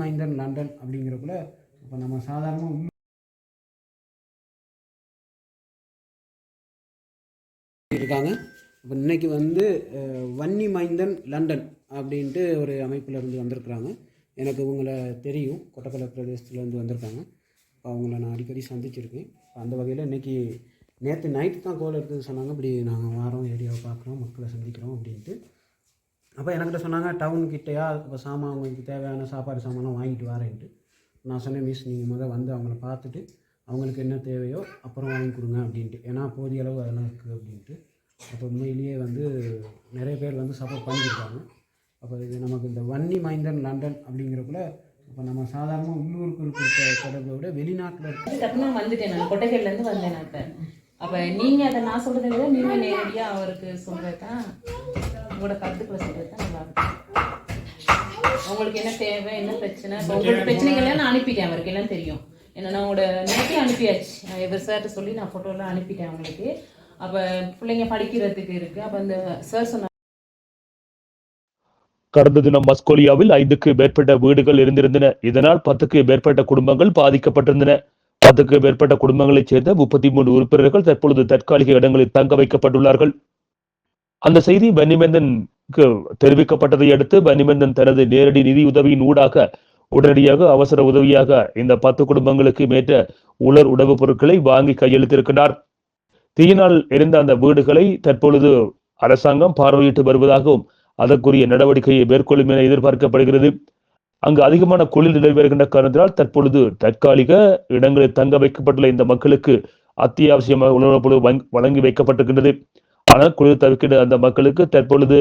மைந்தன் லண்டன் அப்படிங்கிறக்குள்ள இப்போ நம்ம சாதாரணமாக இருக்காங்க. இப்போ இன்னைக்கு வந்து வன்னி மைந்தன் லண்டன் அப்படின்ட்டு ஒரு அமைப்பில் இருந்து வந்திருக்கிறாங்க. எனக்கு உங்களை தெரியும். கொட்டக்கலை பிரதேசத்துலேருந்து வந்திருக்காங்க. இப்போ அவங்கள நான் அடிக்கடி சந்திச்சிருக்கேன். இப்போ அந்த வகையில் இன்னைக்கு நேற்று நைட்டு தான் கோல் எடுத்து சொன்னாங்க. இப்படி நாங்கள் வாரம் ஏரியாவை பார்க்குறோம் மக்களை சந்திக்கிறோம் அப்படின்ட்டு. அப்போ எனக்கிட்ட சொன்னாங்க டவுன் கிட்டேயா இப்போ சாமான் அவங்களுக்கு தேவையான சாப்பாடு சாமான்லாம் வாங்கிட்டு வரேன்ட்டு. நான் சொன்னேன் மிஸ் நீங்கள் முதல் வந்து அவங்கள பார்த்துட்டு அவங்களுக்கு என்ன தேவையோ அப்புறம் வாங்கி கொடுங்க அப்படின்ட்டு. ஏன்னா போதிய அளவு அதெல்லாம் இருக்குது அப்படின்ட்டு. அப்போ உண்மையிலேயே வந்து நிறைய பேர் வந்து சப்போர்ட் பண்ணியிருக்காங்க. அப்போ இது நமக்கு இந்த வன்னி மைந்தன் லண்டன் அப்படிங்கிறக்குள்ள இப்போ நம்ம சாதாரணமாக உள்ளூருக்கு கொடுத்த தொடர்பை விட வெளிநாட்டில் இருக்கு வந்துட்டேன் நான். கொட்டைகள்லேருந்து வந்தேன் நான் இப்போ. அப்போ நீங்கள் அதை நான் சொல்கிறத விட நீங்கள் நேரடியாக அவருக்கு சொல்கிறது தான் உங்களோட கருத்துக்களை சொல்கிறது தான் நல்லா இருக்கும். உங்களுக்கு என்ன தேவை என்ன பிரச்சனை? உங்களுக்கு பிரச்சனைகள்லாம் நான் அனுப்பிட்டேன் அவருக்கு எல்லாம் தெரியும். ஏன்னா நான் உங்களோட நேரத்தை அனுப்பியாச்சு. எவர் சார்கிட்ட சொல்லி நான் ஃபோட்டோலாம் அனுப்பிட்டேன் அவங்களுக்கு. அப்போ பிள்ளைங்க படிக்கிறதுக்கு இருக்குது அப்போ அந்த சார் சொன்ன கடந்த தினம் மஸ்கோலியாவில் ஐந்துக்கு மேற்பட்ட வீடுகள் இருந்திருந்தன. இதனால் பத்துக்கு மேற்பட்ட குடும்பங்கள் பாதிக்கப்பட்டிருந்தன. பத்துக்கு மேற்பட்ட குடும்பங்களைச் சேர்ந்த முப்பத்தி மூணு உறுப்பினர்கள் தற்பொழுது தற்காலிக இடங்களில் தங்க வைக்கப்பட்டுள்ளார்கள். அந்த செய்தி பன்னிமேந்தனுக்கு தெரிவிக்கப்பட்டதை அடுத்து பன்னிமேந்தன் தனது நேரடி நிதி உதவியின் ஊடாக உடனடியாக அவசர உதவியாக இந்த பத்து குடும்பங்களுக்கு மேற்ற உலர் உணவுப் பொருட்களை வாங்கி கையெழுத்திருக்கிறார் தீயினால் எரிந்த அந்த வீடுகளை தற்பொழுது அரசாங்கம் பார்வையிட்டு வருவதாகவும் அதற்குரிய நடவடிக்கையை மேற்கொள்ளும் என எதிர்பார்க்கப்படுகிறது. அங்கு அதிகமான குளிர் நிலை வருகின்ற காரணத்தினால் தற்பொழுது தற்காலிக இடங்களில் தங்க வைக்கப்பட்டுள்ள இந்த மக்களுக்கு அத்தியாவசியமாக உணவுப் பொருள் வழங்கி- வழங்கி வைக்கப்பட்டிருக்கின்றது. ஆனால் குளிர் அந்த மக்களுக்கு தற்பொழுது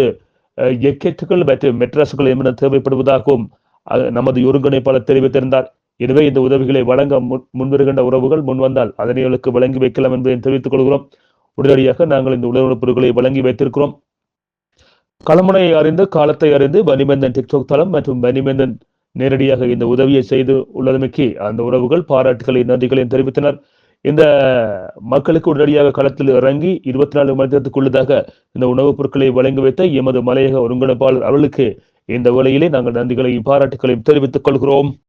அஹ், எக்கெட்டுகள் மற்றும் மெட்ராஸுகள் என்பன தேவைப்படுவதாகவும் நமது ஒருங்கிணைப்பாளர் தெரிவித்திருந்தார். எனவே இந்த உதவிகளை வழங்க முன் முன்வருகின்ற உறவுகள் முன்வந்தால் அதனை வழங்கி வைக்கலாம் என்பதை தெரிவித்துக் கொள்கிறோம். உடனடியாக நாங்கள் இந்த உணவுப் பொருட்களை வழங்கி வைத்திருக்கிறோம். களமுனையை அறிந்து காலத்தை அறிந்து வனிமந்தன் டிக்டாக் தளம் மற்றும் வனிமந்தன் நேரடியாக இந்த உதவியை செய்து உள்ளதமைக்கு அந்த உறவுகள் பாராட்டுகளை நன்றிகளையும் தெரிவித்தனர். இந்த மக்களுக்கு உடனடியாக களத்தில் இறங்கி இருபத்தி நாலு மணி நேரத்துக்குள்ளதாக இந்த உணவுப் பொருட்களை வழங்கி வைத்த எமது மலையக ஒருங்கிணைப்பாளர் அவர்களுக்கு இந்த வேளையிலே நாங்கள் நன்றிகளையும் பாராட்டுகளையும் தெரிவித்துக் கொள்கிறோம்.